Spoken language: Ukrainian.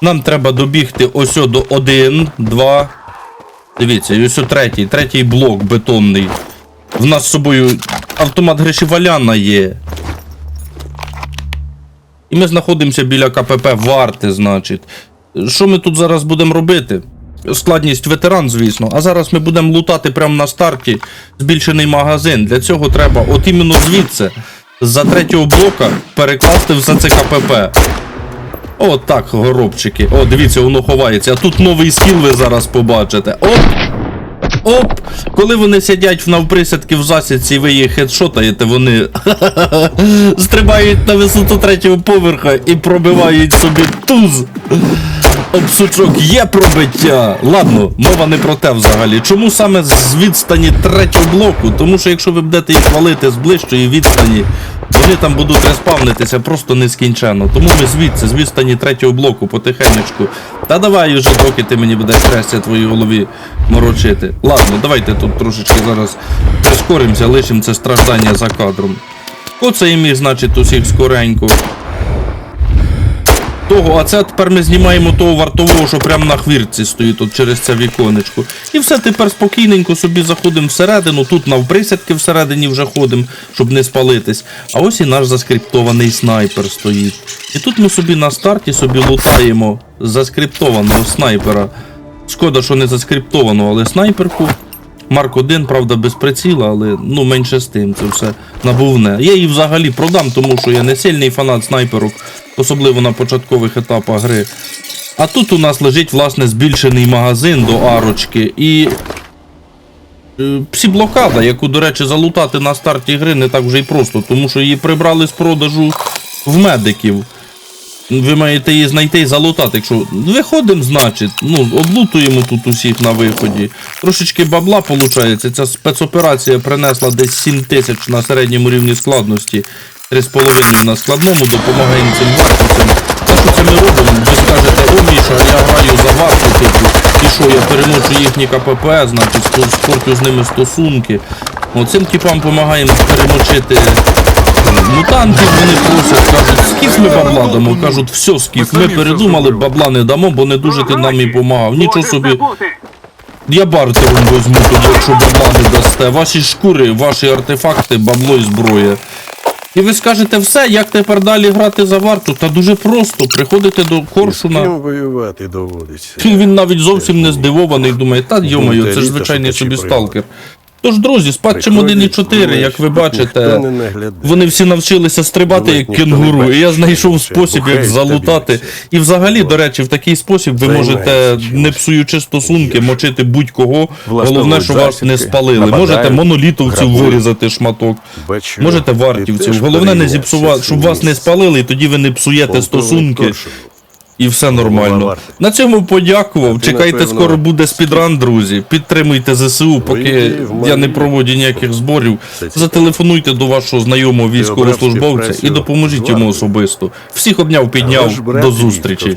Нам треба добігти ось до 1, 2. Дивіться, ось третій, третій блок бетонний. В нас з собою автомат Гришіваляна є. І ми знаходимося біля КПП Варти, значить. Що ми тут зараз будемо робити? Складність ветеран, звісно. А зараз ми будемо лутати прямо на старті збільшений магазин. Для цього треба от іменно звідси, за третього блока, перекласти в за це КПП. От так, горобчики. О, дивіться, воно ховається. Тут новий скіл ви зараз побачите. Оп! Оп! Коли вони сидять в навприсядки в засідці, ви їх хедшотаєте, вони стрибають на висоту третього поверха і пробивають собі туз. Об сучок є пробиття. Ладно, мова не про те взагалі. Чому саме з відстані третього блоку? Тому що якщо ви будете їх валити з ближчої відстані, вони там будуть респавнитися просто нескінченно. Тому ми звідси, з відстані третього блоку, потихенечку. Та давай уже, доки ти мені будеш трясся твоїй голові морочити. Ладно, давайте тут трошечки зараз прискоримося, лишимо це страждання за кадром. І міг, значить, усіх скоренько. Того, а це тепер ми знімаємо того вартового, що прямо на хвіртці стоїть тут через це віконечко. І все тепер спокійненько собі заходимо всередину, тут навприсядки всередині вже ходимо, щоб не спалитись. А ось і наш заскриптований снайпер стоїть. І тут ми собі на старті собі лутаємо заскриптованого снайпера. Шкода, що не заскриптовано, але снайперку. Марк 1, правда, без приціла, але ну менше з тим, це все набувне. Я її взагалі продам, тому що я не сильний фанат снайперок, особливо на початкових етапах гри. А тут у нас лежить, власне, збільшений магазин до арочки і. е, Псі-блокада, яку, до речі, залутати на старті гри не так вже й просто, тому що її прибрали з продажу в медиків. Ви маєте її знайти і залутати. Якщо виходимо, значить, ну, облутуємо тут усіх на виході. Трошечки бабла виходить. Ця спецоперація принесла десь 7 тисяч на середньому рівні складності. 3,5 на складному, допомагаємо цим вартівцям. Те, що це ми робимо, ви скажете, о Міша, я граю за варту, типу, і що, я переможу їхні КПП, значить, спор- спортю з ними стосунки. Оцим типам допомагаємо перемочити Мутантів вони просять, кажуть, скіф ми бабла дамо. Кажуть, все, скіф, ми передумали, бабла не дамо, бо не дуже ти нам і помагав. Нічого собі. Я бартером возьму тоді, якщо бабла не дасте. Ваші шкури, ваші артефакти, бабло і зброя. І ви скажете все, як тепер далі грати за варту? Та дуже просто. Приходите до Коршуна. Воювати доводиться. Він навіть зовсім не здивований, думає, та йомаю, це ж звичайний собі сталкер. Тож, друзі, з патчем 1.4, як ви бачите, вони всі навчилися стрибати як кенгуру, і я знайшов спосіб, як залутати. І взагалі, до речі, в такий спосіб ви можете, не псуючи стосунки, мочити будь-кого. Головне, що вас не спалили. Можете монолітовців вирізати шматок. Можете вартівців. Головне не зіпсувати, щоб вас не спалили, і тоді ви не псуєте стосунки. І все нормально. На цьому подякував. Чекайте, скоро буде спідран, друзі. Підтримуйте ЗСУ, поки я не проводжу ніяких зборів. Зателефонуйте до вашого знайомого військовослужбовця і допоможіть йому особисто. Всіх обняв, підняв. До зустрічі.